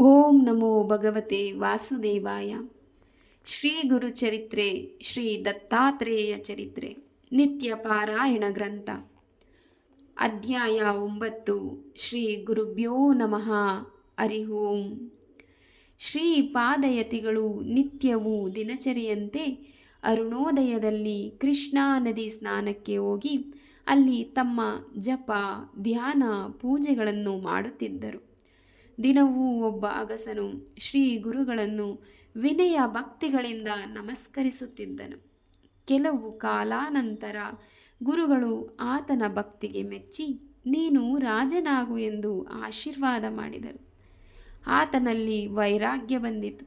ಓಂ ನಮೋ ಭಗವತೆ ವಾಸುದೇವಾಯ. ಶ್ರೀ ಗುರು ಚರಿತ್ರೆ, ಶ್ರೀ ದತ್ತಾತ್ರೇಯ ಚರಿತ್ರೆ, ನಿತ್ಯ ಪಾರಾಯಣ ಗ್ರಂಥ. ಅಧ್ಯಾಯ ಒಂಬತ್ತು, ಶ್ರೀ ಗುರುಭ್ಯೋ ನಮಃ, ಹರಿ ಶ್ರೀ ಪಾದಯತಿಗಳು ನಿತ್ಯವೂ ದಿನಚರಿಯಂತೆ ಅರುಣೋದಯದಲ್ಲಿ ಕೃಷ್ಣಾ ನದಿ ಸ್ನಾನಕ್ಕೆ ಹೋಗಿ ಅಲ್ಲಿ ತಮ್ಮ ಜಪ, ಧ್ಯಾನ, ಪೂಜೆಗಳನ್ನು ಮಾಡುತ್ತಿದ್ದರು. ದಿನವೂ ಒಬ್ಬ ಅಗಸನು ಶ್ರೀ ಗುರುಗಳನ್ನು ವಿನಯ ಭಕ್ತಿಗಳಿಂದ ನಮಸ್ಕರಿಸುತ್ತಿದ್ದನು. ಕೆಲವು ಕಾಲಾನಂತರ ಗುರುಗಳು ಆತನ ಭಕ್ತಿಗೆ ಮೆಚ್ಚಿ, ನೀನು ರಾಜನಾಗು ಎಂದು ಆಶೀರ್ವಾದ ಮಾಡಿದರು. ಆತನಲ್ಲಿ ವೈರಾಗ್ಯ ಬಂದಿತು.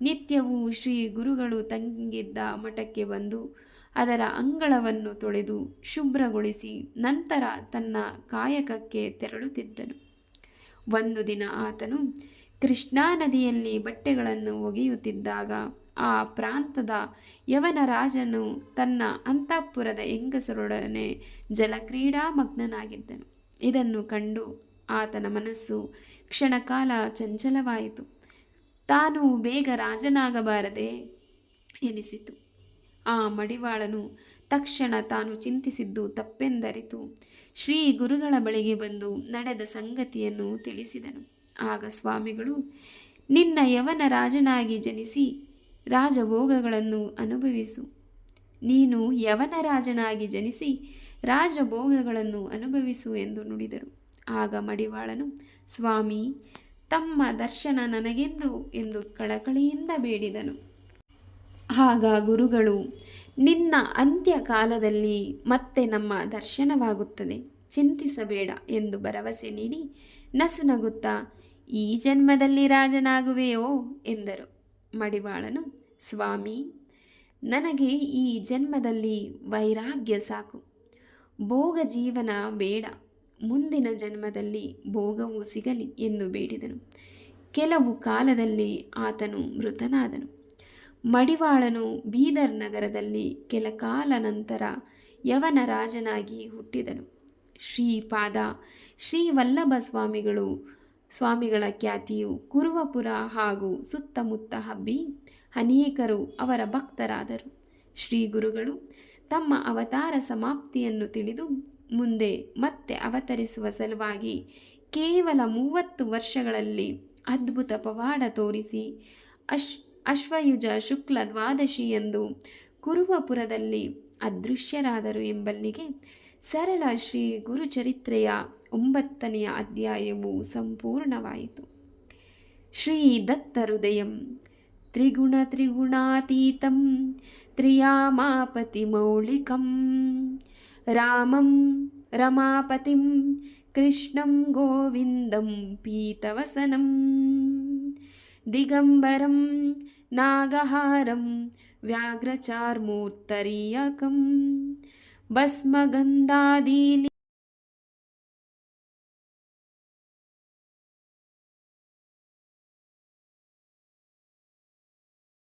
ನಿತ್ಯವೂ ಶ್ರೀ ಗುರುಗಳು ತಂಗಿದ್ದ ಮಠಕ್ಕೆ ಬಂದು ಅದರ ಅಂಗಳವನ್ನು ತೊಳೆದು ಶುಭ್ರಗೊಳಿಸಿ ನಂತರ ತನ್ನ ಕಾಯಕಕ್ಕೆ ತೆರಳುತ್ತಿದ್ದನು. ಒಂದು ದಿನ ಆತನು ಕೃಷ್ಣಾ ನದಿಯಲ್ಲಿ ಬಟ್ಟೆಗಳನ್ನು ಒಗೆಯುತ್ತಿದ್ದಾಗ ಆ ಪ್ರಾಂತದ ಯವನ ರಾಜನು ತನ್ನ ಅಂತಃಪುರದ ಹೆಂಗಸರೊಡನೆ ಜಲಕ್ರೀಡಾ ಮಗ್ನನಾಗಿದ್ದನು. ಇದನ್ನು ಕಂಡು ಆತನ ಮನಸ್ಸು ಕ್ಷಣಕಾಲ ಚಂಚಲವಾಯಿತು. ತಾನು ಬೇಗ ರಾಜನಾಗಬಾರದೆ ಎನಿಸಿತು. ಆ ಮಡಿವಾಳನು ತಕ್ಷಣ ತಾನು ಚಿಂತಿಸಿದ್ದು ತಪ್ಪೆಂದರಿತು. ಶ್ರೀ ಗುರುಗಳ ಬಳಿಗೆ ಬಂದು ನಡೆದ ಸಂಗತಿಯನ್ನು ತಿಳಿಸಿದನು. ಆಗ ಸ್ವಾಮಿಗಳು, ನಿನ್ನ ಯವನ ರಾಜನಾಗಿ ಜನಿಸಿ ರಾಜಭೋಗಗಳನ್ನು ಅನುಭವಿಸು. ನೀನು ಯವನ ರಾಜನಾಗಿ ಜನಿಸಿ ರಾಜಭೋಗಗಳನ್ನು ಅನುಭವಿಸು ಎಂದು ನುಡಿದರು. ಆಗ ಮಡಿವಾಳನು, ಸ್ವಾಮಿ, ತಮ್ಮ ದರ್ಶನ ನನಗೆಂದು ಎಂದು ಕಳಕಳಿಯಿಂದ ಬೇಡಿದನು. ಆಗ ಗುರುಗಳು, ನಿನ್ನ ಅಂತ್ಯಕಾಲದಲ್ಲಿ ಮತ್ತೆ ನಮ್ಮ ದರ್ಶನವಾಗುತ್ತದೆ. ಚಿಂತಿಸಬೇಡ ಎಂದು ಭರವಸೆ ನೀಡಿ ನಸುನಗುತ್ತಾ ಈ ಜನ್ಮದಲ್ಲಿ ರಾಜನಾಗುವೆಯೋ ಎಂದರು. ಮಡಿವಾಳನು, ಸ್ವಾಮಿ, ನನಗೆ ಈ ಜನ್ಮದಲ್ಲಿ ವೈರಾಗ್ಯ ಸಾಕು. ಭೋಗ ಜೀವನ ಬೇಡ. ಮುಂದಿನ ಜನ್ಮದಲ್ಲಿ ಭೋಗವು ಸಿಗಲಿ ಎಂದು ಬೇಡಿದನು. ಕೆಲವು ಕಾಲದಲ್ಲಿ ಆತನು ಮೃತನಾದನು. ಮಡಿವಾಳನು ಬೀದರ್ ನಗರದಲ್ಲಿ ಕೆಲ ಕಾಲ ನಂತರ ಯವನ ರಾಜನಾಗಿ ಹುಟ್ಟಿದನು. ಶ್ರೀಪಾದ ಶ್ರೀ ವಲ್ಲಭ ಸ್ವಾಮಿಗಳು ಸ್ವಾಮಿಗಳ ಖ್ಯಾತಿಯು ಕುರುವಪುರ ಹಾಗೂ ಸುತ್ತಮುತ್ತ ಹಬ್ಬಿ ಅನೇಕರು ಅವರ ಭಕ್ತರಾದರು. ಶ್ರೀ ಗುರುಗಳು ತಮ್ಮ ಅವತಾರ ಸಮಾಪ್ತಿಯನ್ನು ತಿಳಿದು ಮುಂದೆ ಮತ್ತೆ ಅವತರಿಸುವ ಸಲುವಾಗಿ ಕೇವಲ ಮೂವತ್ತು ವರ್ಷಗಳಲ್ಲಿ ಅದ್ಭುತ ಪವಾಡ ತೋರಿಸಿ ಅಶ್ ಅಶ್ವಯುಜ ಶುಕ್ಲ ದ್ವಾದಶಿ ಎಂದು ಕುರುವಪುರದಲ್ಲಿ ಅದೃಶ್ಯರಾದರು ಎಂಬಲ್ಲಿಗೆ ಸರಳ ಶ್ರೀ ಗುರುಚರಿತ್ರೆಯ ಒಂಬತ್ತನೆಯ ಅಧ್ಯಾಯವು ಸಂಪೂರ್ಣವಾಯಿತು. ಶ್ರೀ ದತ್ತ ಹೃದಯಂ ತ್ರಿಗುಣ ತ್ರಿಗುಣಾತೀತಂ ತ್ರಿಯಾಮಾಪತಿ ಮೌಳಿಕಂ ರಾಮಂ ರಮಾಪತಿಂ ಕೃಷ್ಣಂ ಗೋವಿಂದಂ ಪೀತವಸನಂ ದಿಗಂಬರಂ नागहारं व्याघ्रचार्मूर्तरीयकं भस्मगन्धादीलि